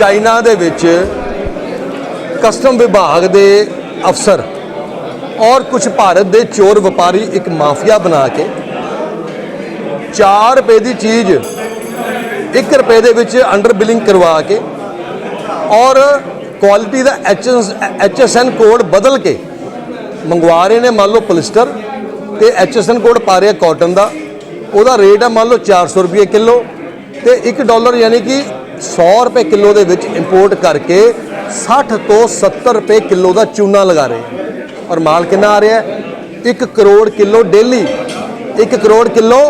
China ਦੇ ਵਿੱਚ custom ਵਿਭਾਗ ਦੇ ਅਫਸਰ ਔਰ ਕੁਝ ਭਾਰਤ ਦੇ ਚੋਰ ਵਪਾਰੀ ਇੱਕ ਮਾਫੀਆ ਬਣਾ ਕੇ 4 ਰੁਪਏ ਦੀ ਚੀਜ਼ 1 ਰੁਪਏ ਦੇ ਵਿੱਚ ਅੰਡਰ ਬਿਲਿੰਗ ਕਰਵਾ ਕੇ ਔਰ ਕੁਆਲਿਟੀ ਦਾ ਐਚਐਸਐਨ ਕੋਡ ਬਦਲ ਕੇ ਮੰਗਵਾ ਰਹੇ ਨੇ, ਮੰਨ ਲਓ ਪੋਲਿਸਟਰ ਤੇ ਐਚਐਸਐਨ ਕੋਡ ਪਾ ਰਿਹਾ ਕਾਟਨ ਦਾ। ਉਹਦਾ ਰੇਟ ਹੈ ਮੰਨ ਲਓ 400 ਰੁਪਏ ਕਿਲੋ ਤੇ 1 ਡਾਲਰ ਯਾਨੀ ਕਿ 100 ਰੁਪਏ ਕਿਲੋ ਦੇ ਵਿੱਚ ਇੰਪੋਰਟ ਕਰਕੇ 60 ਤੋਂ 70 ਰੁਪਏ ਕਿਲੋ ਦਾ ਚੂਨਾ ਲਗਾ ਰਹੇ ਔਰ ਮਾਲ ਕਿੰਨਾ ਆ ਰਿਹਾ ਹੈ? 1 crore kilo daily. 1 crore kilo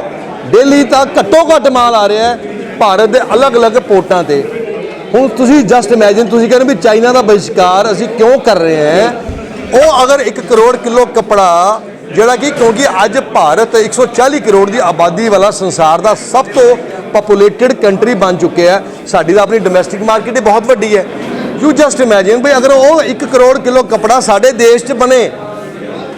daily ਤਾਂ ਘੱਟੋ ਘੱਟ ਮਾਲ ਆ ਰਿਹਾ ਭਾਰਤ ਦੇ ਅਲੱਗ-ਅਲੱਗ ਪੋਰਟਾਂ ਤੇ। ਹੁਣ ਤੁਸੀਂ ਜਸਟ ਇਮੇਜਿਨ ਤੁਸੀਂ ਕਹਿੰਦੇ ਵੀ ਚਾਈਨਾ ਦਾ ਬਹਿਸ਼ਕਾਰ ਅਸੀਂ ਕਿਉਂ ਕਰ ਰਹੇ ਹਾਂ? ਉਹ ਅਗਰ 1 ਕਰੋੜ ਕਿਲੋ ਕਪੜਾ ਜਿਹੜਾ ਕਿ ਕਿਉਂਕਿ ਅੱਜ ਭਾਰਤ 140 ਕਰੋੜ ਦੀ ਆਬਾਦੀ ਵਾਲਾ ਸੰਸਾਰ ਦਾ ਸਭ ਤੋਂ ਪਪੂਲੇਟਿਡ ਕੰਟਰੀ ਬਣ ਚੁੱਕਿਆ ਹੈ। ਸਾਡੀ ਤਾਂ ਆਪਣੀ ਡੋਮੈਸਟਿਕ ਮਾਰਕੀਟ ਹੀ ਬਹੁਤ ਵੱਡੀ ਹੈ। ਯੂ ਜਸਟ ਇਮੇਜਿਨ ਵੀ ਅਗਰ ਉਹ 1 ਕਰੋੜ ਕਿਲੋ ਕਪੜਾ ਸਾਡੇ ਦੇਸ਼ 'ਚ ਬਣੇ,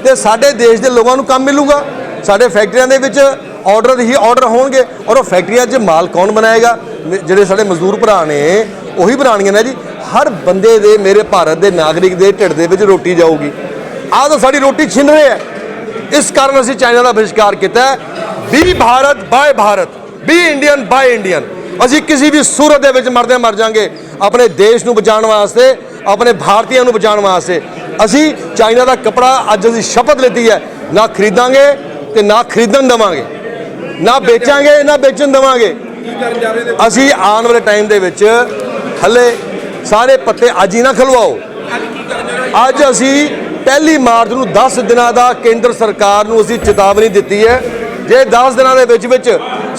ਤੇ ਸਾਡੇ ਦੇਸ਼ ਦੇ ਲੋਕਾਂ ਨੂੰ ਕੰਮ ਮਿਲੂਗਾ। ਸਾਡੇ ਫੈਕਟਰੀਆਂ ਦੇ ਵਿੱਚ ਆਰਡਰ ਹੀ ਆਰਡਰ ਹੋਣਗੇ ਔਰ ਉਹ ਫੈਕਟਰੀਆਂ 'ਚ ਮਾਲ ਕੌਣ ਬਣਾਏਗਾ? ਜਿਹੜੇ ਸਾਡੇ ਮਜ਼ਦੂਰ ਭਰਾ ਨੇ, ਉਹੀ ਬਣਾਉਣਗੇ ਨਾ ਜੀ। ਹਰ ਬੰਦੇ ਦੇ ਮੇਰੇ ਭਾਰਤ ਦੇ ਨਾਗਰਿਕ ਦੇ ਢਿੱਡ ਦੇ ਵਿੱਚ ਰੋਟੀ ਜਾਊਗੀ। ਆਹ ਤਾਂ ਸਾਡੀ ਰੋਟੀ ਛਿਨ ਰਹੇ ਹੈ। ਇਸ ਕਾਰਨ ਅਸੀਂ ਚਾਈਨਾ ਦਾ ਬਹਿਸ਼ਕਾਰ ਕੀਤਾ ਹੈ। Be Bharat buy Bharat be Indian buy Indian ਅਸੀਂ ਕਿਸੇ ਵੀ ਸੂਰਤ ਦੇ ਵਿੱਚ ਮਰਦੇ ਮਰ ਜਾਾਂਗੇ ਆਪਣੇ ਦੇਸ਼ ਨੂੰ ਬਚਾਉਣ ਵਾਸਤੇ, ਆਪਣੇ ਭਾਰਤੀਆਂ ਨੂੰ ਬਚਾਉਣ ਵਾਸਤੇ। ਅਸੀਂ ਚਾਈਨਾ ਦਾ ਕਪੜਾ ਅੱਜ ਅਸੀਂ ਸ਼ਪਥ ਲਈ ਹੈ। ਨਾ ਖਰੀਦਾਂਗੇ ਤੇ ਨਾ ਖਰੀਦਣ ਦੇਵਾਂਗੇ। ਨਾ ਵੇਚਾਂਗੇ, ਨਾ ਵੇਚਣ ਦੇਵਾਂਗੇ। ਅਸੀਂ ਆਉਣ ਵਾਲੇ ਟਾਈਮ ਦੇ ਵਿੱਚ ਹੱਲੇ ਸਾਰੇ ਪੱਤੇ ਅੱਜ ਹੀ ਨਾ ਖਲਵਾਓ। ਅੱਜ ਅਸੀਂ ਪਹਿਲੀ ਮਾਰਚ ਨੂੰ 10 ਦਿਨਾਂ ਦਾ ਕੇਂਦਰ ਸਰਕਾਰ ਨੂੰ ਅਸੀਂ ਚੇਤਾਵਨੀ ਦਿੱਤੀ ਹੈ। ਜੇ 10 ਦਿਨਾਂ ਦੇ ਵਿੱਚ ਵਿੱਚ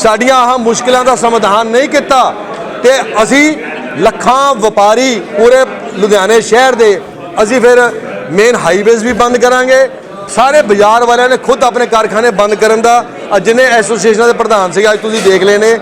ਸਾਡੀਆਂ ਆਹ ਮੁਸ਼ਕਲਾਂ ਦਾ ਸਮਾਧਾਨ ਨਹੀਂ ਕੀਤਾ, ਤੇ ਅਸੀਂ ਲੱਖਾਂ ਵਪਾਰੀ ਪੂਰੇ ਲੁਧਿਆਣੇ ਸ਼ਹਿਰ ਦੇ, ਅਸੀਂ ਫਿਰ ਮੇਨ ਹਾਈਵੇਜ਼ ਵੀ ਬੰਦ ਕਰਾਂਗੇ। ਸਾਰੇ ਬਾਜ਼ਾਰ ਵਾਲਿਆਂ ਨੇ ਖੁਦ ਆਪਣੇ ਕਾਰਖਾਨੇ ਬੰਦ ਕਰਨ ਦਾ ਅੱਜ ਜਿੰਨੇ ਐਸੋਸੀਏਸ਼ਨਾਂ ਦੇ ਪ੍ਰਧਾਨ ਸੀਗੇ, ਅੱਜ ਤੁਸੀਂ ਦੇਖ ਲਏ ਨੇ,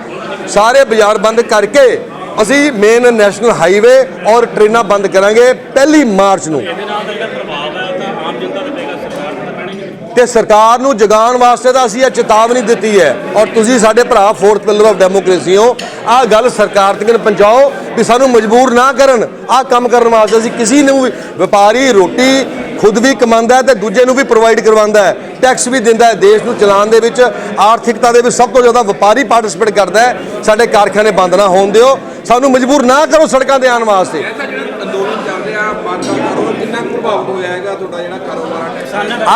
ਸਾਰੇ ਬਾਜ਼ਾਰ ਬੰਦ ਕਰਕੇ ਅਸੀਂ ਮੇਨ ਨੈਸ਼ਨਲ ਹਾਈਵੇ ਔਰ ਟ੍ਰੇਨਾਂ ਬੰਦ ਕਰਾਂਗੇ ਪਹਿਲੀ ਮਾਰਚ ਨੂੰ ਇਹਦੇ ਨਾਲ ਦਾ ਜਿਹੜਾ ਪ੍ਰਭਾਵ ਹੈ ਤਾਂ ਆਮ ਜਨਤਾ ਤੇ ਪਏਗਾ ਸਰਕਾਰ ਤੇ ਤਾਂ ਪੈਣਾ ਹੀ ਨਹੀਂ ਤੇ ਸਰਕਾਰ ਨੂੰ ਜਗਾਉਣ ਵਾਸਤੇ ਤਾਂ ਅਸੀਂ ਇਹ ਚੇਤਾਵਨੀ ਦਿੱਤੀ ਹੈ। ਔਰ ਤੁਸੀਂ ਸਾਡੇ ਭਰਾ ਫੋਰਥ ਪਿਲਰ ਆਫ ਡੈਮੋਕ੍ਰੇਸੀ ਹੋ। ਆਹ ਗੱਲ ਸਰਕਾਰ ਤੱਕ ਪਹੁੰਚਾਓ ਵੀ ਸਾਨੂੰ ਮਜਬੂਰ ਨਾ ਕਰਨ। ਆਹ ਕੰਮ ਕਰਨ ਵਾਸਤੇ ਅਸੀਂ ਕਿਸੇ ਨੂੰ ਵੀ ਵਪਾਰੀ, ਰੋਟੀ ਖੁਦ ਵੀ ਕਮਾਉਂਦਾ ਹੈ ਤੇ ਦੂਜੇ ਨੂੰ ਵੀ ਪ੍ਰੋਵਾਈਡ ਕਰਵਾਉਂਦਾ ਹੈ। ਟੈਕਸ ਵੀ ਦਿੰਦਾ ਹੈ ਦੇਸ਼ ਨੂੰ ਚਲਾਉਣ ਦੇ ਵਿੱਚ। ਆਰਥਿਕਤਾ ਦੇ ਵਿੱਚ ਸਭ ਤੋਂ ਜ਼ਿਆਦਾ ਵਪਾਰੀ ਪਾਰਟਿਸਿਪੇਟ ਕਰਦਾ ਹੈ। ਸਾਡੇ ਕਾਰਖਾਨੇ ਬੰਦ ਨਾ ਹੋਣ ਦਿਓ। ਸਾਨੂੰ ਮਜਬੂਰ ਨਾ ਕਰੋ ਸੜਕਾਂ ਤੇ ਆਉਣ ਵਾਸਤੇ। ਜਿਹੜਾ ਅੰਦੋਲਨ ਚੱਲ ਰਿਹਾ ਬੰਦ ਦਾ ਕਿੰਨਾ ਪ੍ਰਭਾਵਿਤ ਹੋਇਆ ਹੈਗਾ? ਤੁਹਾਡਾ ਜਿਹੜਾ ਕਾਰੋਬਾਰ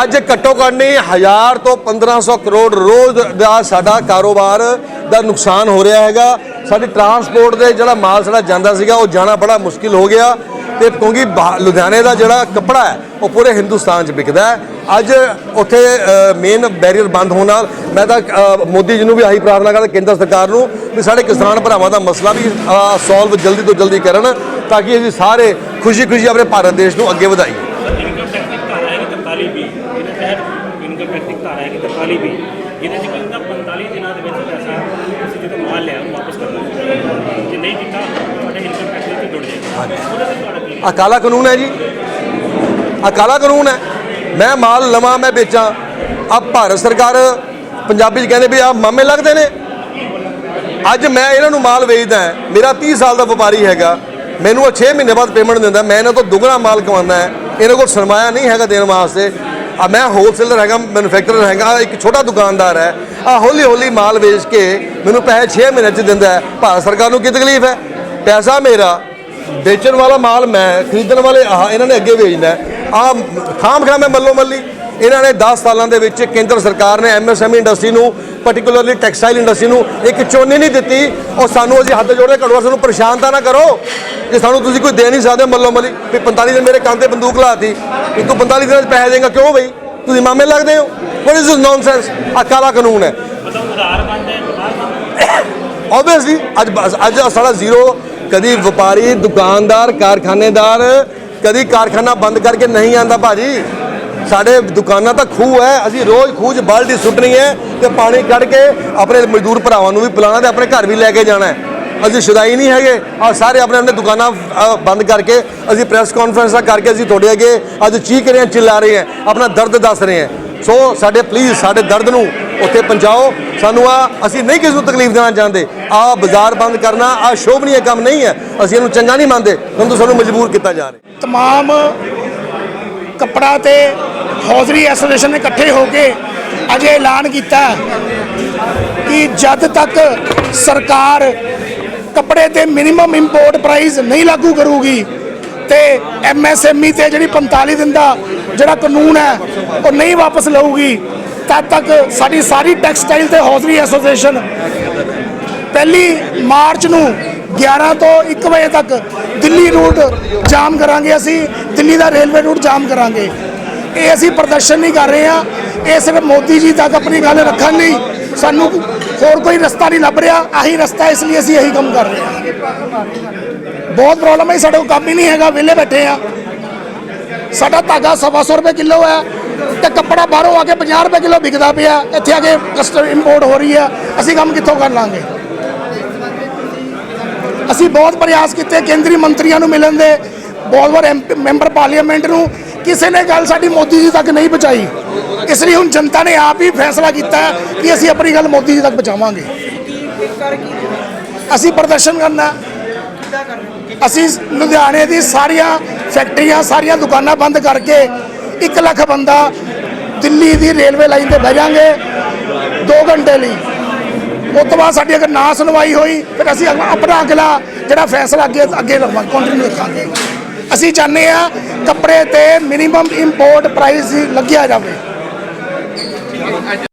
ਅੱਜ ਘੱਟੋ ਘੱਟ ਨਹੀਂ 1000 ਤੋਂ 1500 ਕਰੋੜ ਰੋਜ਼ ਦਾ ਸਾਡਾ ਕਾਰੋਬਾਰ ਦਾ ਨੁਕਸਾਨ ਹੋ ਰਿਹਾ ਹੈਗਾ। ਸਾਡੀ ਟਰਾਂਸਪੋਰਟ ਦੇ ਜਿਹੜਾ ਮਾਲ ਸਾਡਾ ਜਾਂਦਾ ਸੀਗਾ, ਉਹ ਜਾਣਾ ਬੜਾ ਮੁਸ਼ਕਿਲ ਹੋ ਗਿਆ। ਤੇ ਕਿਉਂਕਿ ਬਾ- ਲੁਧਿਆਣੇ ਦਾ ਜਿਹੜਾ ਕੱਪੜਾ ਹੈ, ਉਹ ਪੂਰੇ ਹਿੰਦੁਸਤਾਨ 'ਚ ਵਿਕਦਾ ਹੈ। ਅੱਜ ਉੱਥੇ ਮੇਨ ਬੈਰੀਅਰ ਬੰਦ ਹੋਣ ਨਾਲ ਮੈਂ ਤਾਂ ਮੋਦੀ ਜੀ ਨੂੰ ਵੀ ਆਹੀ ਪ੍ਰਾਰਥਨਾ ਕਰਦਾ, ਕੇਂਦਰ ਸਰਕਾਰ ਨੂੰ ਵੀ ਸਾਡੇ ਕਿਸਾਨ ਭਰਾਵਾਂ ਦਾ ਮਸਲਾ ਵੀ ਸੋਲਵ ਜਲਦੀ ਤੋਂ ਜਲਦੀ ਕਰਨ, ਤਾਂ ਕਿ ਅਸੀਂ ਸਾਰੇ ਖੁਸ਼ੀ-ਖੁਸ਼ੀ ਆਪਣੇ ਭਾਰਤ ਦੇਸ਼ ਨੂੰ ਅੱਗੇ ਵਧਾਈਏ ਇਨਕਮ ਟੈਕਸ ਦੀ ਧਾਰਾ ਹੈ ਕਿ 43 ਵੀ ਇਹਦੇ ਤਹਿਤ ਇਨਕਮ ਟੈਕਸ ਦੀ ਧਾਰਾ ਹੈ ਕਿ 43 ਵੀ ਜਿਹਦੇ ਚ ਕੀ ਹੁੰਦਾ 45 ਦਿਨਾਂ ਦੇ ਵਿੱਚ ਪੈਸਾ ਤੁਸੀਂ ਜਦੋਂ ਮਾਲ ਲਿਆ ਉਹਨੂੰ ਵਾਪਸ ਕਰਨਾ ਹੈ। ਜੇ ਨਹੀਂ ਕੀਤਾ ਤੁਹਾਡੇ ਇਨਕਮ ਟੈਕਸ ਵਿੱਚ ਜੁੜ ਜਾਏਗਾ ਉਹਦੇ ਤੇ ਤੁਹਾਡਾ ਕੀ ਆ ਕਾਲਾ ਕਾਨੂੰਨ ਹੈ ਜੀ। ਆ ਕਾਲਾ ਕਾਨੂੰਨ ਹੈ। ਮੈਂ ਮਾਲ ਲਵਾਂ, ਮੈਂ ਵੇਚਾਂ। ਆ ਭਾਰਤ ਸਰਕਾਰ ਪੰਜਾਬੀ ਚ ਕਹਿੰਦੇ ਵੀ ਆ ਮਾਮੇ ਲੱਗਦੇ ਨੇ। ਅੱਜ ਮੈਂ ਇਹਨਾਂ ਨੂੰ ਮਾਲ ਵੇਚਦਾ ਮੇਰਾ 30 ਸਾਲ ਦਾ ਵਪਾਰੀ ਹੈਗਾ। ਮੈਨੂੰ ਉਹ 6 ਮਹੀਨੇ ਬਾਅਦ ਪੇਮੈਂਟ ਦਿੰਦਾ। ਮੈਂ ਇਹਨਾਂ ਤੋਂ ਦੁੱਗਣਾ ਮਾਲ ਕਮਾਉਂਦਾ ਹੈ। ਇਹਨਾਂ ਕੋਲ ਸਰਮਾਇਆ ਨਹੀਂ ਹੈਗਾ ਦੇਣ ਵਾਸਤੇ। ਆ ਮੈਂ ਹੋਲਸੇਲਰ ਹੈਗਾ ਮੈਨੂਫੈਕਚਰਰ ਹੈਗਾ। ਇੱਕ ਛੋਟਾ ਦੁਕਾਨਦਾਰ ਹੈ। ਆ ਹੌਲੀ ਹੌਲੀ ਮਾਲ ਵੇਚ ਕੇ ਮੈਨੂੰ ਪੈਸੇ 6 ਮਹੀਨੇ ਚ ਦਿੰਦਾ ਹੈ। ਭਾਰਤ ਸਰਕਾਰ ਨੂੰ ਕੀ ਤਕਲੀਫ ਹੈ? ਪੈਸਾ ਮੇਰਾ। ਵੇਚਣ ਵਾਲਾ ਮਾਲ ਮੈਂ ਖਰੀਦਣ ਵਾਲੇ ਆਹ ਇਹਨਾਂ ਨੇ ਅੱਗੇ ਵੇਚਣਾ ਆ ਖਾਮ ਖਾ ਮੈਂ ਮੱਲੋ ਮੱਲੀ ਇਹਨਾਂ ਨੇ 10 ਸਾਲਾਂ ਦੇ ਵਿੱਚ ਕੇਂਦਰ ਸਰਕਾਰ ਨੇ ਐਮਐਸਐਮਈ ਇੰਡਸਟਰੀ ਨੂੰ ਪਾਰਟਿਕੂਲਰਲੀ ਟੈਕਸਟਾਈਲ ਇੰਡਸਟਰੀ ਨੂੰ ਇੱਕ ਚੋਨੀ ਨਹੀਂ ਦਿੱਤੀ। ਉਹ ਸਾਨੂੰ ਅਸੀਂ ਹੱਥ ਜੋੜ ਕੇ ਘੜਵਾ ਸਾਨੂੰ ਪਰੇਸ਼ਾਨ ਤਾਂ ਨਾ ਕਰੋ। ਜੇ ਸਾਨੂੰ ਤੁਸੀਂ ਕੋਈ ਦੇ ਨਹੀਂ ਸਕਦੇ ਮੱਲੋ ਮੱਲੀ ਵੀ 45 ਦਿਨ ਮੇਰੇ ਕੰਨ ਤੇ ਬੰਦੂਕ ਲਾਤੀ ਵੀ ਤੂੰ 45 ਦਿਨਾਂ 'ਚ ਪੈਸੇ ਦੇਂਗਾ ਕਿਉਂ ਬਈ? ਤੁਸੀਂ ਮਾਮੇ ਲੱਗਦੇ ਹੋ? ਵਾਟ ਇਜ਼ ਦਿਸ ਨੌਨਸੈਂਸ ਆ ਕਾਲਾ ਕਾਨੂੰਨ ਹੈ। ਹੈ ਹੈ ਆਬਵੀਅਸਲੀ ਅੱਜ ਅੱਜ ਸਾਡਾ ਜ਼ੀਰੋ ਕਦੀ ਵਪਾਰੀ, ਦੁਕਾਨਦਾਰ, ਕਾਰਖਾਨੇਦਾਰ, ਕਦੀ ਕਾਰਖਾਨਾ ਬੰਦ ਕਰਕੇ ਨਹੀਂ ਆਂਦਾ ਭਾਜੀ। ਸਾਡੇ ਦੁਕਾਨਾਂ ਤਾਂ ਖੂਹ ਹੈ, ਅਸੀਂ ਰੋਜ਼ ਖੂਹ 'ਚ ਬਾਲਟੀ ਸੁੱਟਣੀ ਹੈ ਤੇ ਪਾਣੀ ਕੱਢ ਕੇ ਆਪਣੇ ਮਜ਼ਦੂਰ ਭਰਾਵਾਂ ਨੂੰ ਵੀ ਪਿਲਾਉਣਾ ਤੇ ਆਪਣੇ ਘਰ ਵੀ ਲੈ ਕੇ ਜਾਣਾ ਹੈ। ਅਸੀਂ ਸ਼ੁਦਾਈ ਨਹੀਂ ਹੈਗੇ ਆ ਸਾਰੇ ਆਪਣੇ ਆਪਣੇ ਦੁਕਾਨਾਂ ਬੰਦ ਕਰਕੇ ਅਸੀਂ ਪ੍ਰੈਸ ਕਾਨਫਰੰਸਾਂ ਕਰਕੇ ਅਸੀਂ ਤੁਹਾਡੇ ਅੱਗੇ ਅੱਜ ਚੀਕ ਰਹੇ ਹਾਂ ਚਿल्ला ਰਹੇ ਹਾਂ, ਆਪਣਾ ਦਰਦ ਦੱਸ ਰਹੇ ਹਾਂ। ਸੋ ਸਾਡੇ ਪਲੀਜ਼ ਸਾਡੇ ਦਰਦ ਨੂੰ ਉੱਥੇ ਪਹੁੰਚਾਓ। ਸਾਨੂੰ ਆ, ਅਸੀਂ ਨਹੀਂ ਕਿਸੇ ਨੂੰ ਤਕਲੀਫ ਦੇਣਾ ਚਾਹੁੰਦੇ। ਆ ਬਾਜ਼ਾਰ ਬੰਦ ਕਰਨਾ, ਆ ਸ਼ੋਭਨੀय ਕੰਮ ਨਹੀਂ ਹੈ। ਅਸੀਂ ਇਹਨੂੰ ਚੰਗਾ ਨਹੀਂ ਮੰਨਦੇ। ਪਰੰਤੂ ਸਾਨੂੰ ਮਜਬੂਰ ਕੀਤਾ ਜਾ ਰਿਹਾ। ਤਮਾਮ ਕੱਪੜਾ ਤੇ ਹੌਜ਼ਰੀ ਐਸੋਸੀਏਸ਼ਨ ਨੇ ਇਕੱਠੇ ਹੋ ਕੇ ਅਜੇ ਐਲਾਨ ਕੀਤਾ ਕਿ ਜਦ ਤੱਕ ਸਰਕਾਰ ਕੱਪੜੇ ਤੇ ਮਿਨੀਮਮ ਇੰਪੋਰਟ ਪ੍ਰਾਈਸ ਨਹੀਂ ਲਾਗੂ ਕਰੂਗੀ ਤੇ ਐਮਐਸਐਮਈ ਤੇ ਜਿਹੜੀ 45 ਦਿਨ ਦਾ ਜਿਹੜਾ ਕਾਨੂੰਨ ਹੈ ਉਹ ਨਹੀਂ ਵਾਪਸ ਲਊਗੀ ਤਦ ਤੱਕ ਸਾਡੀ ਸਾਰੀ ਟੈਕਸਟਾਈਲ ਤੇ ਹੌਜ਼ਰੀ ਐਸੋਸੀਏਸ਼ਨ ਪਹਿਲੀ ਮਾਰਚ ਨੂੰ 11 ਤੋਂ 1 ਵਜੇ ਤੱਕ ਦਿੱਲੀ ਰੂਟ ਜਾਮ ਕਰਾਂਗੇ ਅਸੀਂ, ਦਿੱਲੀ ਦਾ ਰੇਲਵੇ ਰੂਟ ਜਾਮ ਕਰਾਂਗੇ। ਇਹ ਅਸੀਂ ਪ੍ਰਦਰਸ਼ਨ ਨਹੀਂ ਕਰ ਰਹੇ ਆ ਇਹ ਸਿਰਫ ਮੋਦੀ ਜੀ ਤੱਕ ਆਪਣੀ ਗੱਲ ਰੱਖਣ ਲਈ ਸਾਨੂੰ ਹੋਰ ਕੋਈ ਰਸਤਾ ਨਹੀਂ ਲੱਭ ਰਿਹਾ, ਆਹੀ ਰਸਤਾ ਇਸ ਲਈ ਅਸੀਂ ਇਹੀ ਕੰਮ ਕਰ ਰਹੇ ਹਾਂ। ਬਹੁਤ ਪ੍ਰੋਬਲਮ ਹੈ ਸਾਡੇ ਕੋਲ ਕੰਮ ਹੀ ਨਹੀਂ ਹੈਗਾ, ਵਿਹਲੇ ਬੈਠੇ ਆ ਸਾਡਾ ਧਾਗਾ ਸਵਾ ਸੌ ਰੁਪਏ ਕਿਲੋ ਹੈ ਤੇ ਕੱਪੜਾ ਬਾਹਰੋਂ ਆ ਕੇ 50 ਰੁਪਏ ਕਿਲੋ ਵਿਕਦਾ ਪਿਆ। ਇੱਥੇ ਆ ਕੇ ਕਸਟਮ ਇੰਪੋਰਟ ਹੋ ਰਹੀ ਹੈ ਅਸੀਂ ਕੰਮ ਕਿੱਥੋਂ ਕਰ ਲਾਂਗੇ? ਅਸੀਂ ਬਹੁਤ ਪ੍ਰਯਾਸ ਕੀਤੇ ਕੇਂਦਰੀ ਮੰਤਰੀਆਂ ਨੂੰ ਮਿਲਣ ਦੇ, ਬਹੁਤ ਵਾਰ MP ਮੈਂਬਰ ਪਾਰਲੀਮੈਂਟ ਨੂੰ, ਕਿਸੇ ਨੇ ਗੱਲ ਸਾਡੀ ਮੋਦੀ ਜੀ ਤੱਕ ਨਹੀਂ ਪਹੁੰਚਾਈ। ਇਸ ਲਈ ਹੁਣ ਜਨਤਾ ਨੇ ਆਪ ਹੀ ਫੈਸਲਾ ਕੀਤਾ ਕਿ ਅਸੀਂ ਆਪਣੀ ਗੱਲ ਮੋਦੀ ਜੀ ਤੱਕ ਪਹੁੰਚਾਵਾਂਗੇ। ਅਸੀਂ ਪ੍ਰਦਰਸ਼ਨ ਕਰਨਾ। ਅਸੀਂ ਲੁਧਿਆਣੇ ਦੀ ਸਾਰੀਆਂ ਫੈਕਟਰੀਆਂ, ਸਾਰੀਆਂ ਦੁਕਾਨਾਂ ਬੰਦ ਕਰਕੇ 1 ਲੱਖ ਬੰਦਾ ਦਿੱਲੀ ਦੀ ਰੇਲਵੇ ਲਾਈਨ ਤੇ ਬਹਿ ਜਾਾਂਗੇ 2 ਘੰਟੇ ਲਈ। ਉਸ ਤੋਂ ਬਾਅਦ ਸਾਡੀ ਅਗਰ ਨਾ ਸੁਣਵਾਈ ਹੋਈ, ਫਿਰ ਅਸੀਂ ਅਗ- ਆਪਣਾ ਅਗਲਾ ਜਿਹੜਾ ਫੈਸਲਾ ਅੱਗੇ ਅੱਗੇ ਲਵਾਂਗੇ ਕੰਟੀਨਿਊ ਰੱਖਾਂਗੇ। ਅਸੀਂ ਚਾਹੁੰਦੇ ਆ ਕੱਪੜੇ ਤੇ ਮਿਨੀਮਮ ਇੰਪੋਰਟ ਪ੍ਰਾਈਸ ਲੱਗਿਆ ਜਾਵੇ।